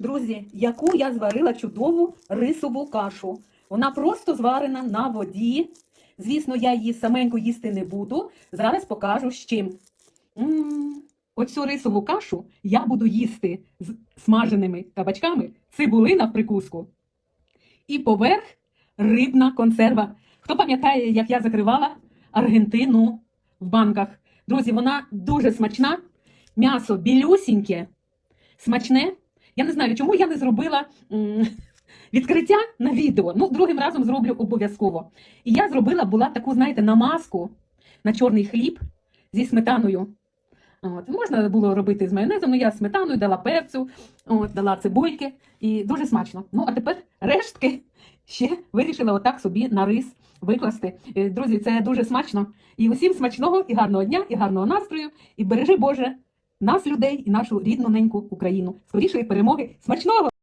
Друзі, яку я зварила чудову рисову кашу. Вона просто зварена на воді. Звісно, я її саменьку їсти не буду. Зараз покажу з чим. м Оцю рисову кашу я буду їсти з смаженими кабачками, цибулина в прикуску. І поверх рибна консерва. Хто пам'ятає, як я закривала Аргентину в банках? Друзі, вона дуже смачна. М'ясо білюсіньке, смачне. Я не знаю, чому я не зробила відкриття на відео. Ну, другим разом зроблю обов'язково. І я зробила була таку, знаєте, намазку на чорний хліб зі сметаною. От. Можна було робити з майонезом, але я сметаною дала перцю, от, дала цибульки і дуже смачно. Ну, а тепер рештки ще вирішила отак собі на рис викласти. Е, Друзі, це дуже смачно. І усім смачного і гарного дня, і гарного настрою. І бережи Боже нас, людей, і нашу рідну неньку Україну. Скорішої перемоги. Смачного!